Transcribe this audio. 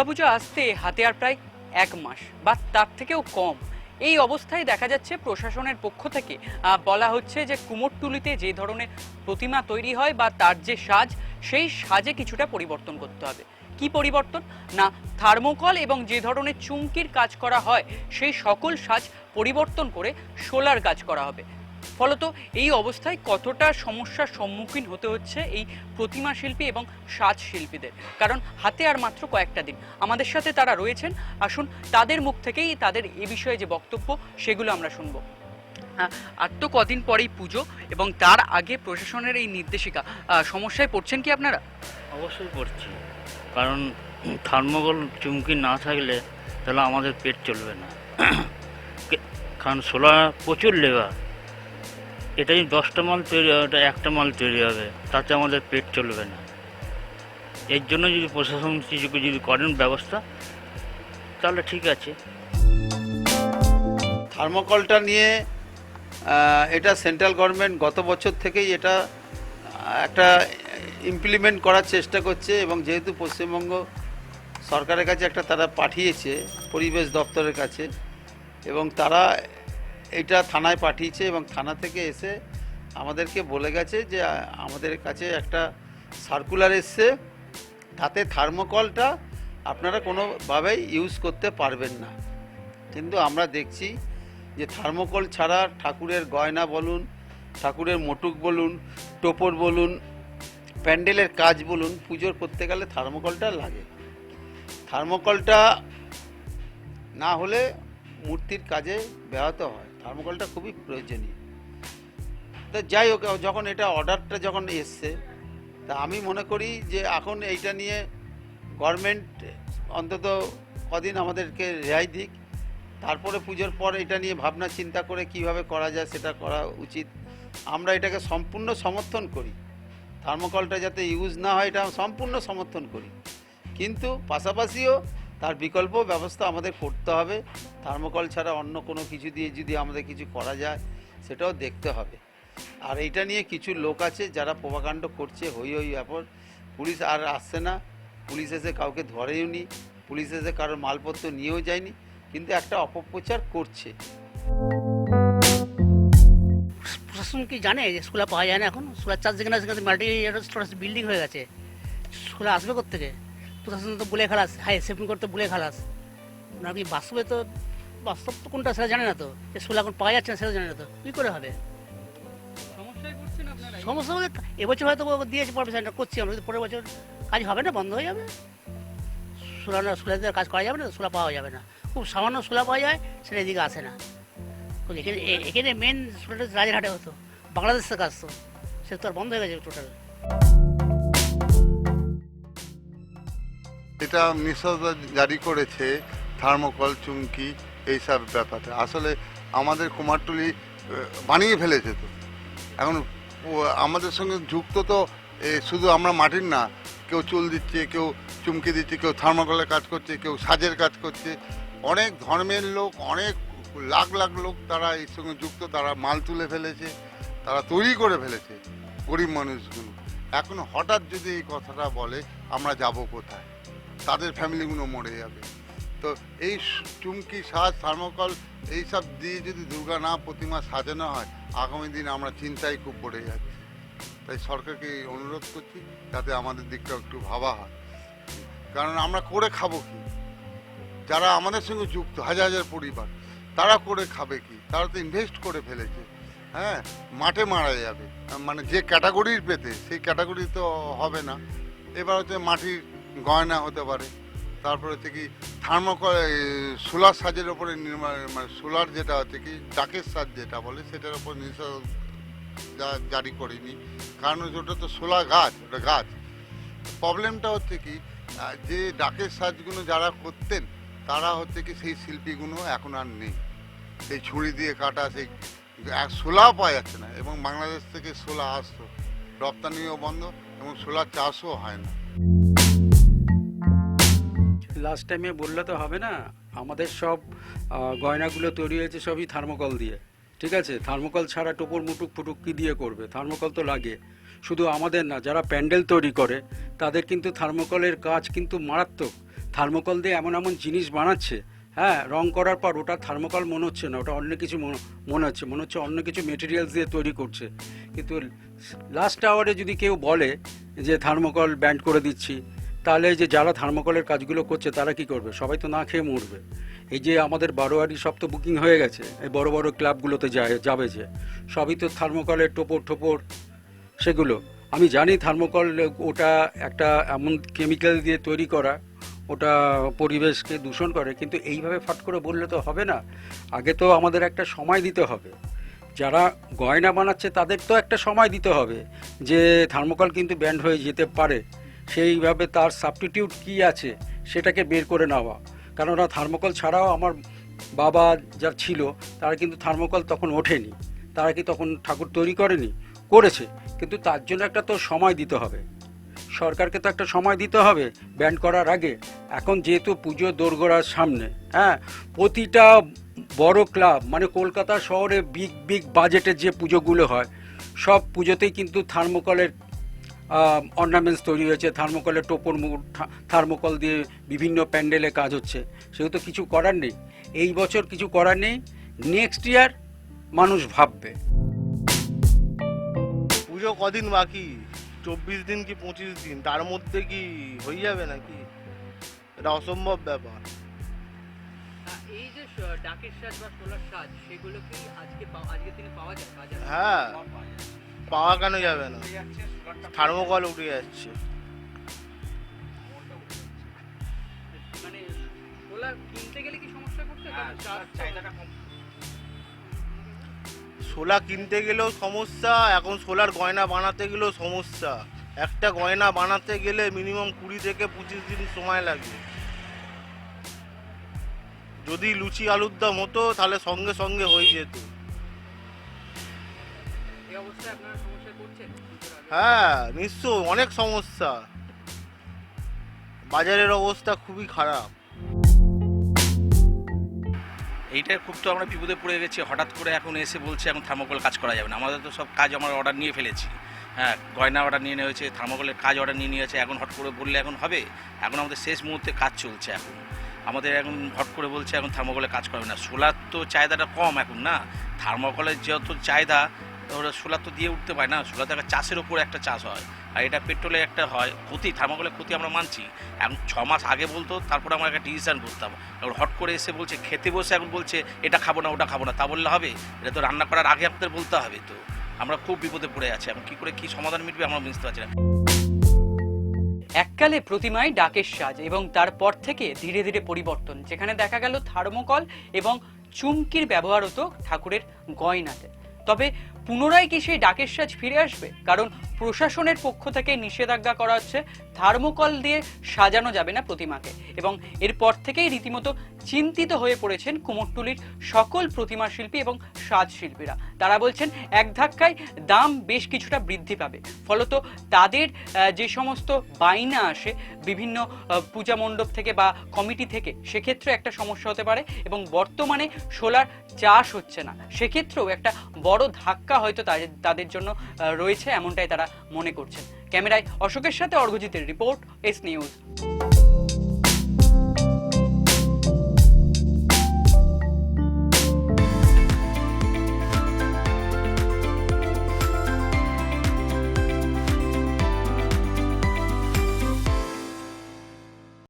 দুর্গাপুজো আসতে হাতে আর প্রায় এক মাস, বা তার থেকেও কম। এই অবস্থায় দেখা যাচ্ছে প্রশাসনের পক্ষ থেকে বলা হচ্ছে যে কুমোরটুলিতে যে ধরনের প্রতিমা তৈরি হয় বা তার যে সাজ, সেই সাজে কিছুটা পরিবর্তন করতে হবে। কি পরিবর্তন? না, থার্মোকল এবং যে ধরনের চুমকির কাজ করা হয়, সেই সকল সাজ পরিবর্তন করে সোলার কাজ করা হবে। ফলত এই অবস্থায় কতটা সমস্যার সম্মুখীন হতে হচ্ছে এই প্রতিমা শিল্পী এবং সাজ শিল্পীদের? কারণ হাতে আর মাত্র কয়েকটা দিন। আমাদের সাথে তারা রয়েছেন। আসুন তাদের মুখ থেকেই তাদের এ বিষয়ে যে বক্তব্য, সেগুলো আমরা শুনব। আর তো কদিন পরেই পুজো এবং তার আগে প্রশাসনের এই নির্দেশিকা। সমস্যায় পড়ছেন কি আপনারা? অবশ্যই পড়ছি। কারণ থার্মোকল চুমকি না থাকলে তাহলে আমাদের পেট চলবে না। কারণ সোলা প্রচুর লেবার। এটা যদি দশটা মাল তৈরি হয়, ওটা একটা মাল তৈরি হবে। তাতে আমাদের পেট চলবে না। এর জন্য যদি প্রশাসন কিছু যদি করেন ব্যবস্থা, তাহলে ঠিক আছে। থার্মোকলটা নিয়ে এটা সেন্ট্রাল গভর্নমেন্ট গত বছর থেকেই এটা একটা ইমপ্লিমেন্ট করার চেষ্টা করছে এবং যেহেতু পশ্চিমবঙ্গ সরকারের কাছে একটা তারা পাঠিয়েছে, পরিবেশ দপ্তরের কাছে, এবং তারা এটা থানায় পাঠিয়েছে এবং থানা থেকে এসে আমাদেরকে বলে গেছে যে, আমাদের কাছে একটা সার্কুলার এসছে। তাতে থার্মোকলটা আপনারা কোনোভাবেই ইউজ করতে পারবেন না। কিন্তু আমরা দেখছি যে, থার্মোকল ছাড়া ঠাকুরের গয়না বলুন, ঠাকুরের মোটুক বলুন, টোপর বলুন, প্যান্ডেলের কাজ বলুন, পুজোর করতে গেলে থার্মোকলটা লাগে। থার্মোকলটা না হলে মূর্তির কাজে ব্যাহত হয়। থার্মোকলটা খুবই প্রয়োজনীয়। তা যাই হোক, যখন এটা অর্ডারটা যখন এসছে, তা আমি মনে করি যে এখন এইটা নিয়ে গভর্নমেন্ট অন্তত কদিন আমাদেরকে রেহাই দিক। তারপরে পুজোর পর এটা নিয়ে ভাবনা চিন্তা করে কীভাবে করা যায় সেটা করা উচিত। আমরা এটাকে সম্পূর্ণ সমর্থন করি। থার্মোকলটা যাতে ইউজ না হয়, এটা সম্পূর্ণ সমর্থন করি। কিন্তু পাশাপাশিও তার বিকল্প ব্যবস্থা আমাদের করতে হবে। থার্মোকল ছাড়া অন্য কোনো কিছু দিয়ে যদি আমাদের কিছু করা যায়, সেটাও দেখতে হবে। আর এইটা নিয়ে কিছু লোক আছে যারা প্রভাকাণ্ড করছে, হই হই ব্যাপার। পুলিশ আর আসছে না। পুলিশ এসে কাউকে ধরেও নি। পুলিশ এসে কারোর মালপত্র নিয়েও যায়নি। কিন্তু একটা অপপ্রচার করছে। প্রশাসন কি জানে? যে স্কুলে পাওয়া যায় না এখন। স্কুলের চার যেখানে সেখানে মাল্টি স্টোরেজ বিল্ডিং হয়ে গেছে। স্কুলে আসবে থেকে প্রশাসন তো বলে খালাস। হাই সেফটি করতে বলে খালাস। কি বাস্তবে তো বাস্তব তো কোনটা সেটা জানে না তো? যে স্কুলে এখন পাওয়া যাচ্ছে না সেটা জানে না তো। কী করে হবে? সমস্যা বলতে এবছর হয়তো দিয়েছে পারমিশনটা করছি আমরা। কিন্তু পরের বছর কাজ হবে না বন্ধ হয়ে যাবে। সোলা না সোলাতে কাজ করা যাবে না সোলা পাওয়া যাবে না। খুব সামান্য সোলা পাওয়া যায় সেটা এদিকে আসে না। এখানে এ- এখানে মেন সোলাটা রাজারহাটে হতো বাংলাদেশ থেকে আসতো সে তো আর বন্ধ হয়ে গেছে টোটাল এটা নিষেধাজ্ঞা জারি করেছে থার্মোকল চুমকি। এইসব ব্যাপারটা। আসলে আমাদের কুমারটুলি বানিয়ে ফেলেছে তো। এখন আমাদের সঙ্গে যুক্ত তো শুধু আমরা মাটির না, কেউ চুল দিচ্ছে, কেউ চুমকি দিচ্ছে, কেউ থার্মোকলের কাজ করছে, কেউ সাজের কাজ করছে। অনেক ধর্মের লোক, অনেক লাখ লাখ লোক তারা এর সঙ্গে যুক্ত, তারা মাল তুলে ফেলেছে, তারা তৈরি করে ফেলেছে গরিব মানুষগুলো। এখন হঠাৎ যদি এই কথাটা বলে, আমরা যাব কোথায়? তাদের ফ্যামিলিগুলো মরে যাবে। তো এই চুমকি সাজ, থার্মোকল, এইসব দিয়ে যদি দুর্গা না প্রতিমা সাজানো হয়, আগামী দিন আমরা চিন্তায় খুব পড়ে যাচ্ছি। তাই সরকারকে অনুরোধ করছি যাতে আমাদের দিকটা একটু ভাবা হয়। কারণ আমরা করে খাব কি? যারা আমাদের সঙ্গে যুক্ত, হাজার হাজার পরিবার, তারা করে খাবে কি? তারা তো ইনভেস্ট করে ফেলেছে। হ্যাঁ মাঠে মারা যাবে। মানে যে ক্যাটাগরির পেতে, সেই ক্যাটাগরি তো হবে না। এবার হচ্ছে মাটির গয়না হতে পারে। তারপরে হচ্ছে কি থার্মোকল সোলার সাজের ওপরে নির্মাণ মানে সোলার যেটা হচ্ছে কি, ডাকের সাজ যেটা বলে, সেটার ওপর নিষেধ জা- জারি করিনি। কারণ ওটা তো সোলা গাছ, ওটা গাছ। প্রবলেমটা হচ্ছে কি যে ডাকের সাজগুলো যারা করতেন, তারা হচ্ছে কি সেই শিল্পীগুলো এখন আর নেই। সেই ছুরি দিয়ে কাটা, সেই সোলাও পাওয়া যাচ্ছে না। এবং বাংলাদেশ থেকে সোলা আসতো। রপ্তানিও বন্ধ এবং সোলার চাষও হয় না। লাস্ট টাইমে বললে তো হবে না। আমাদের সব গয়নাগুলো তৈরি হয়েছে সবই থার্মোকল দিয়ে। ঠিক আছে? থার্মোকল ছাড়া টোপর মুটুক ফুটুক কি দিয়ে করবে? থার্মোকল তো লাগে। শুধু আমাদের না, যারা প্যান্ডেল তৈরি করে, তাদের কিন্তু থার্মোকলের কাজ কিন্তু মারাত্মক। থার্মোকল দিয়ে এমন এমন জিনিস বানাচ্ছে হ্যাঁ রং করার পর ওটা থার্মোকল মনে হচ্ছে না, ওটা অন্য কিছু মনে- হচ্ছে, মনে হচ্ছে অন্য কিছু মেটেরিয়ালস দিয়ে তৈরি করছে। কিন্তু লাস্ট আওয়ারে যদি কেউ বলে যে থার্মোকল ব্যান্ড করে দিচ্ছি তাহলে যে যারা থার্মোকলের কাজগুলো করছে, তারা কি করবে? সবাই তো না খেয়ে মরবে। এই যে আমাদের বারোয়ারি সব তো বুকিং হয়ে গেছে, এই বড় বড় ক্লাবগুলোতে যায়, যাবে যে। সবই তো থার্মোকলের টোপর টোপর সেগুলো। আমি জানি থার্মোকল ওটা একটা এমন কেমিক্যাল দিয়ে তৈরি করা, ওটা পরিবেশকে দূষণ করে, কিন্তু এইভাবে ফাট করে বললে তো হবে না। আগে তো আমাদের একটা সময় দিতে হবে। যারা গয়না বানাচ্ছে তাদের তো একটা সময় দিতে হবে যে থার্মোকল কিন্তু ব্যান্ড হয়ে যেতে পারে। সেইভাবে তার সাবস্টিটিউট কি আছে সেটাকে বের করে নেওয়া। কেননা থার্মোকল ছাড়াও আমার বাবা যা ছিল, তারা কিন্তু থার্মোকল তখন ওঠেনি। তারা কি তখন ঠাকুর তৈরি করেনি? করেছে। কিন্তু তার জন্য একটা তো সময় দিতে হবে। সরকারকে তো একটা সময় দিতে হবে ব্যান্ড করার আগে। এখন যেহেতু পুজো দোরগোড়ার সামনে হ্যাঁ প্রতিটা বড় ক্লাব মানে কলকাতা শহরে বিগ বিগ বাজেটের যে পুজোগুলো হয়, সব পুজোতেই কিন্তু থার্মোকলের অর্নামেন্টস তৈরি হয়েছে থার্মোকলের টোপর থার্মোকল দিয়ে বিভিন্ন প্যান্ডেলে কাজ হচ্ছে। সেগুলো তো কিছু করার নেই। এই বছর কিছু করার নেই। নেক্সট ইয়ার মানুষ ভাববে। পুজো কদিন বাকি? চব্বিশ দিন কি পঁচিশ দিন? তার মধ্যে কি হয়ে যাবে নাকি? এটা অসম্ভব ব্যাপার। এই যে ডাকের সাজ বা সোলার সাজ সেগুলো কি আজকে আজকের দিনে পাওয়া যায়? হ্যাঁ। পাওয়া কেন যাবে না? থার্মোকল উঠে যাচ্ছে। সোলা কিনতে গেলেও সমস্যা, এখন সোলার গয়না বানাতে গেলেও সমস্যা। একটা গয়না বানাতে গেলে মিনিমাম কুড়ি থেকে পঁচিশ দিন সময় লাগে। যদি লুচি আলুর দাম হতো, তাহলে সঙ্গে সঙ্গে হয়ে যেত। অবস্থায় আপনারা সমস্যা করছেন হ্যাঁ নিশ্চয় অনেক সমস্যা। বাজারের অবস্থা খুবই খারাপ। এইটা খুব তো আমরা বিপদে পড়ে গেছি। হঠাৎ করে এখন এসে বলছে এখন থার্মোকল কাজ করা যাবে না। আমাদের তো সব কাজ আমরা অর্ডার নিয়ে ফেলেছি। হ্যাঁ গয়না অর্ডার নিয়ে নেওয়া হয়েছে থার্মোকলের কাজ অর্ডার নিয়ে নিয়েছে এখন হট করে বললে এখন হবে? এখন আমাদের শেষ মুহূর্তে কাজ চলছে এখন। আমাদের এখন হট করে বলছে এখন থার্মোকলে কাজ করবে না। সোলার তো চাহিদাটা কম এখন না? থার্মোকলের যত চাহিদা ওরা সোলার তো দিয়ে উঠতে পারে না সোলার তো একটা চাষের উপর একটা চাষ হয়। আর এটা পেট্রোলে একটা হয়, ক্ষতি, থার্মোকলের ক্ষতি আমরা মানছি। এখন ছ মাস আগে বলতো, তারপরে আমরা একটা ডিসিশন করতাম। এখন হট করে এসে বলছে, খেতে বসে এখন বলছে, এটা খাব না, ওটা খাব না। তা বললে হবে? এটা তো রান্না করার আগে আপনাদের বলতে হবে তো। আমরা খুব বিপদে পড়ে আছি। এখন কী করে কী সমাধান মিটবে আমরা বুঝতে পারছি না। এককালে প্রতিমায় ডাকের সাজ এবং তারপর থেকে ধীরে ধীরে পরিবর্তন। যেখানে দেখা গেল থার্মোকল এবং চুমকির ব্যবহার হতো ঠাকুরের গয়নাতে। তবে পুনরায় কি সেই ডাকের সাজ ফিরে আসবে? কারণ প্রশাসনের পক্ষ থেকে নিষেধাজ্ঞা করা হচ্ছে, থার্মোকল দিয়ে সাজানো যাবে না প্রতিমাকে। এবং এরপর থেকেই রীতিমতো চিন্তিত হয়ে পড়েছেন কুমোরটুলির সকল প্রতিমা শিল্পী এবং সাজ শিল্পীরা। তারা বলছেন, এক ধাক্কায় দাম বেশ কিছুটা বৃদ্ধি পাবে। ফলত তাদের যে সমস্ত বাইনা আসে, বিভিন্ন পূজা মণ্ডপ থেকে বা কমিটি থেকে সেক্ষেত্রে একটা সমস্যা হতে পারে এবং বর্তমানে সোলার চাষ হচ্ছে না। সেক্ষেত্রেও একটা বড় ধাক্কা হয়তো তাদের তাদের জন্য রয়েছে, এমনটাই তারা মনে করছেন। ক্যামেরায় অশোকের সাথে অর্ঘজিতের রিপোর্ট, এস নিউজ।